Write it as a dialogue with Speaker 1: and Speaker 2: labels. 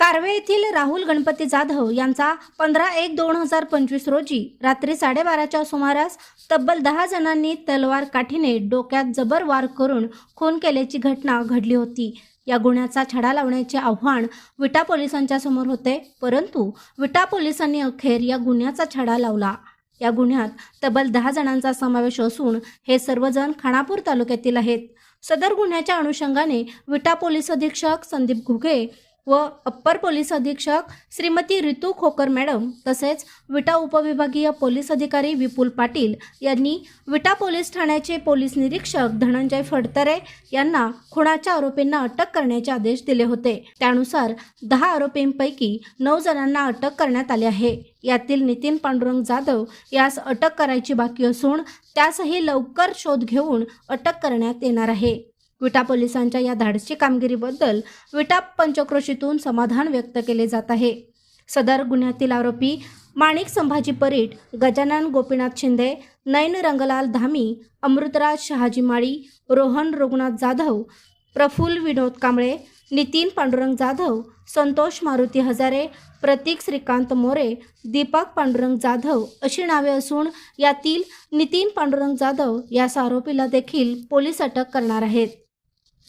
Speaker 1: कारवे येथील राहुल गणपती जाधव यांचा पंधरा एक दोन हजार पंचवीस रोजी रात्री साडेबाराच्या सुमारास तब्बल दहा जणांनी तलवार काठीने डोक्यात जबर वार करून खून केल्याची घटना घडली होती. या गुन्ह्याचा छडा लावण्याचे आव्हान विटा पोलिसांच्या समोर होते परंतु विटा पोलिसांनी अखेर या गुन्ह्याचा छडा लावला. या गुन्ह्यात तब्बल दहा जणांचा समावेश असून हे सर्वजण खानापूर तालुक्यातील आहेत. सदर गुन्ह्याच्या अनुषंगाने विटा पोलीस अधीक्षक संदीप घुगे व अप्पर पोलीस अधीक्षक श्रीमती रितू खोकर मॅडम तसेच विटा उपविभागीय पोलीस अधिकारी विपुल पाटील यांनी विटा पोलीस ठाण्याचे पोलीस निरीक्षक धनंजय फडतरे यांना खुणाच्या आरोपींना अटक करण्याचे आदेश दिले होते. त्यानुसार दहा आरोपींपैकी नऊ जणांना अटक करण्यात आली आहे. यातील नितीन पांडुरंग जाधव यास अटक करायची बाकी असून त्यासही लवकर शोध घेऊन अटक करण्यात येणार आहे. विटा पोलिसांच्या या धाडसी कामगिरीबद्दल विटा पंचक्रोशीतून समाधान व्यक्त केले जात आहे. सदर गुन्ह्यातील आरोपी माणिक संभाजी परीट गजानन गोपीनाथ शिंदे नयन रंगलाल धामी अमृतराज शहाजी माळी रोहन रघुनाथ जाधव प्रफुल विनोद कांबळे नितीन पांडुरंग जाधव संतोष मारुती हजारे प्रतीक श्रीकांत मोरे दीपक पांडुरंग जाधव अशी नावे असून यातील नितीन पांडुरंग जाधव यास आरोपीला देखील पोलीस अटक करणार आहेत.